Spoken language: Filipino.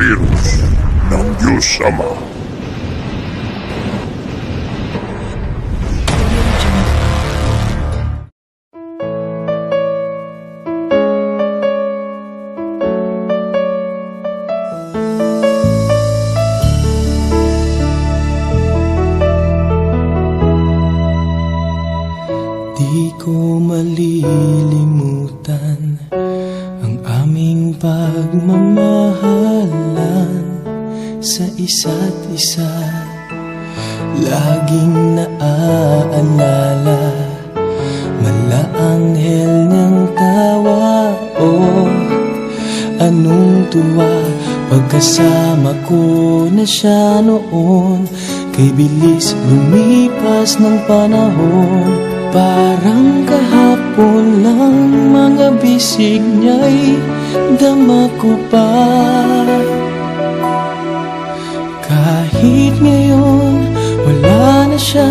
Diyos Ama. Di ko malilimutan ang aming pagmamahalan sa isa't isa. Laging naaalala mala anghel niyang tawa. Oh, anong tuwa pagkasama ko na siya noon. Kay bilis lumipas ng panahon. Parang kahapon lang mga bisig niya'y dama ko pa Kahit ngayon wala na siya